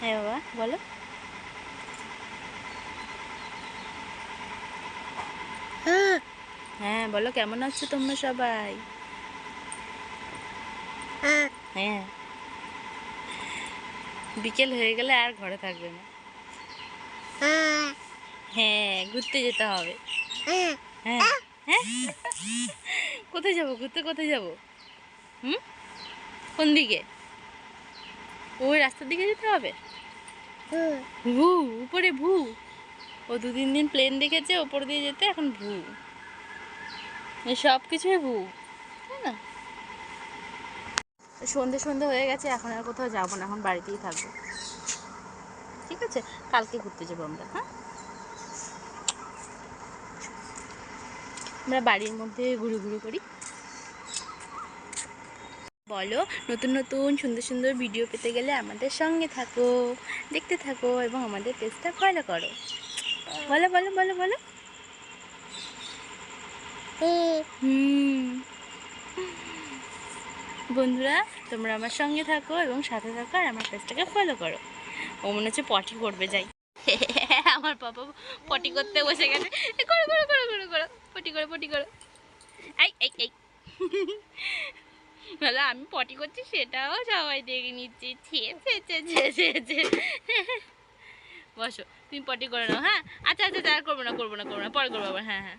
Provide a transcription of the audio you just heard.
হ্যাঁ বাবা বলো। হ্যাঁ। বলো কেমন আছো তোমরা সবাই? হ্যাঁ। বিকেল হয়ে গেলে আর ঘরে থাকবে না। হ্যাঁ। ঘুরতে যেতে হবে। হ্যাঁ। হ্যাঁ। কোথায় যাব? ঘুরতে কোথায় যাব? হুম? কোন দিকে? ওই রাস্তার দিকে যেতে হবে? ভু, উপরে ভু। ও দু তিন দিন প্লেন দেখেছে, ওপর দিয়ে যেতে এখন ভু। সব কিছুই ভু, তাই না? সন্ধে সন্ধে হয়ে গেছে, এখন আর কোথাও যাব না, এখন বাড়িতেই থাকব। ঠিক আছে? কালকে ঘুরতে যাব আমরা হ্যাঁ? আমরা বাড়ির মধ্যে ঘুরে ঘুরু করি। বলো, নতুন নতুন সুন্দর সুন্দর ভিডিও পেতে গেলে আমাদের সঙ্গে থাকো, দেখতে থাকো এবং আমাদের পেজটা ফলো করো। বলো বলো বলো বলো। হুম। বন্ধুরা, তোমরা আমার সঙ্গে থাকো এবং সাথে থাকো আর আমার পেজটাকে ফলো করো। ও মনে হচ্ছে পটি করবে, যাই। আমার বাবা পটি করতে বসে গেছে। করো করো করো করো করো। পটি করো পটি করো। এই এই এই। বলো আমি পটি করছি সেটাও সবাই দেখে নিচ্ছি। বসো তুমি পটি করে নাও হ্যাঁ? আচ্ছা আচ্ছা আচ্ছা, আর করব না করব না করব না পরে করব আবার হ্যাঁ হ্যাঁ।